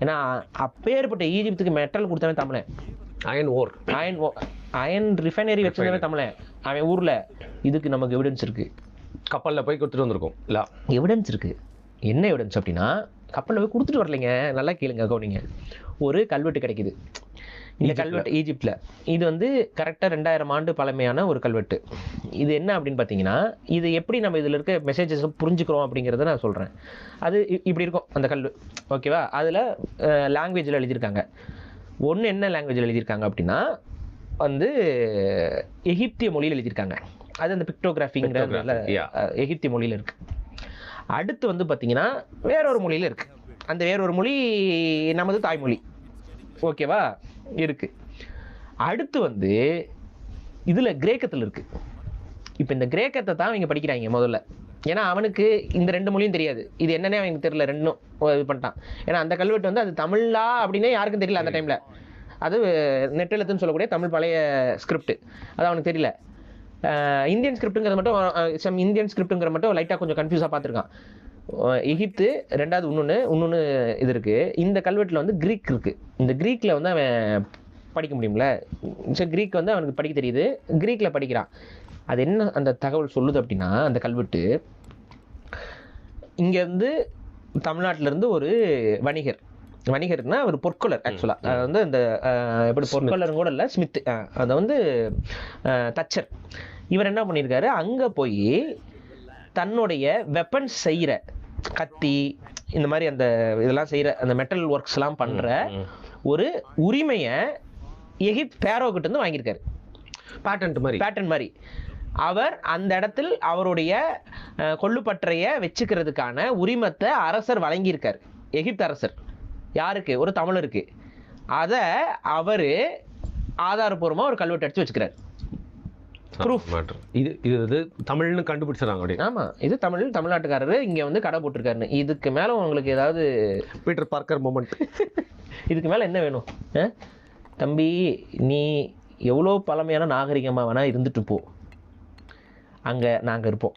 ஏன்னா அப்பேற்பட்ட ஈஜிப்துக்கு மெட்டல் கொடுத்தவன் தமிழன். Iron ore iron iron refinery வச்சிருந்தவன் தமிழன். அவன் ஊர்ல இதுக்கு நமக்கு எவிடன்ஸ் இருக்கு. கப்பல்ல போய் கொடுத்துட்டு வந்திருக்கோம். இல்ல. எவிடன்ஸ் இருக்கு. என்ன எவிடன்ஸ் அப்படின்னா கப்பலில் போய் கொடுத்துட்டு வரலைங்க. நல்லா கேளுங்க கவனிங்க. ஒரு கல்வெட்டு கிடைக்குது. இந்த கல்வெட்டு ஈஜிப்ட்ல. இது வந்து கரெக்டாக ரெண்டாயிரம் ஆண்டு பழமையான ஒரு கல்வெட்டு. இது என்ன அப்படின்னு பார்த்தீங்கன்னா இது எப்படி நம்ம இதில் இருக்க மெசேஜஸ் புரிஞ்சுக்கிறோம் அப்படிங்கிறத நான் சொல்கிறேன் அது இப்படி இருக்கும் அந்த கல். ஓகேவா அதில் லாங்குவேஜில் எழுதியிருக்காங்க. ஒன்று என்ன லாங்குவேஜில் எழுதியிருக்காங்க அப்படின்னா வந்து எகிப்திய மொழியில் எழுதியிருக்காங்க. அது அந்த பிக்டோகிராஃபிங்கிற. எகிப்திய மொழியில் இருக்கு. அடுத்து வந்து பார்த்தீங்கன்னா வேற ஒரு மொழியில் இருக்கு. அந்த வேற ஒரு மொழி நமது தாய்மொழி. ஓகேவா இருக்கு. அடுத்து வந்து இதுல கிரேக்கத்தில் இருக்கு. இப்போ இந்த கிரேக்கத்தை தான் அவங்க படிக்கிறாங்க முதல்ல. ஏன்னா அவனுக்கு இந்த ரெண்டு மொழியும் தெரியாது. இது என்னன்னே அவனுக்கு தெரியல ரெண்டும் இது பண்ணிட்டான். ஏன்னா அந்த கல்வெட்டு வந்து அது தமிழா அப்படின்னே யாருக்கும் தெரியல அந்த டைமில் அது நெட்டெழுத்துன்னு சொல்லக்கூடிய தமிழ் பழைய ஸ்கிரிப்ட் அது அவனுக்கு தெரியல. இந்தியன் ஸ்கிரிப்ட்டுங்கிறது மட்டும் சம் இந்தியன் ஸ்கிரிப்ட்டுங்கிற மட்டும் லைட்டாக கொஞ்சம் கன்ஃபியூஸாக பார்த்துருக்கான். எகிப்து ரெண்டாவது இன்னொன்று இன்னொன்று இது இருக்குது இந்த கல்வெட்டில் வந்து கிரீக் இருக்குது இந்த க்ரீக்கில் வந்து அவன் படிக்க முடியும்ல? சரி க்ரீக் வந்து அவனுக்கு படிக்க தெரியுது. க்ரீக்கில் படிக்கிறான். அது என்ன அந்த தகவல் சொல்லுது அப்படின்னா அந்த கல்வெட்டு இங்கேருந்து தமிழ்நாட்டிலேருந்து ஒரு வணிகர். வணிகர்னா ஒரு பொற்கொலர் ஆக்சுவலாக அது வந்து இந்த எப்படி பொற்கொலரும் கூட இல்லை ஸ்மித் அதை வந்து தச்சர். இவர் என்ன பண்ணியிருக்காரு? அங்கே போய் தன்னுடைய வெப்பன்ஸ் செய்கிற கத்தி இந்த மாதிரி அந்த இதெல்லாம் செய்கிற அந்த மெட்டல் ஒர்க்ஸ்லாம் பண்ணுற ஒரு உரிமையை எகிப்த் பேரோக்கிட்ட இருந்து வாங்கியிருக்காரு. பேட்டன்ட் மாதிரி. பேட்டர்ன் மாதிரி. அவர் அந்த இடத்தில் அவருடைய கொள்ளுப்பற்றைய வச்சுக்கிறதுக்கான உரிமத்தை அரசர் வழங்கியிருக்காரு. எகிப்து அரசர். யாருக்கு? ஒரு தமிழருக்கு. அதை அவர் ஆதாரபூர்வமாக ஒரு கல்வெட்டு அடிச்சு வச்சுக்கிறார். இது இது இது தமிழ்னு கண்டுபிடிச்சிடறாங்க அப்படி ஆமா இது தமிழ் தமிழ்நாட்டுக்காரரு இங்க வந்து கடை போட்டிருக்காருன்னு. இதுக்கு மேல உங்களுக்கு ஏதாவது பீட்டர் பார்க்கர் மொமெண்ட் இதுக்கு மேல என்ன வேணும்? தம்பி நீ எவ்வளோ பழமையான நாகரிகமாக வேணால் இருந்துட்டு போ. அங்கே நாங்கள் இருப்போம்.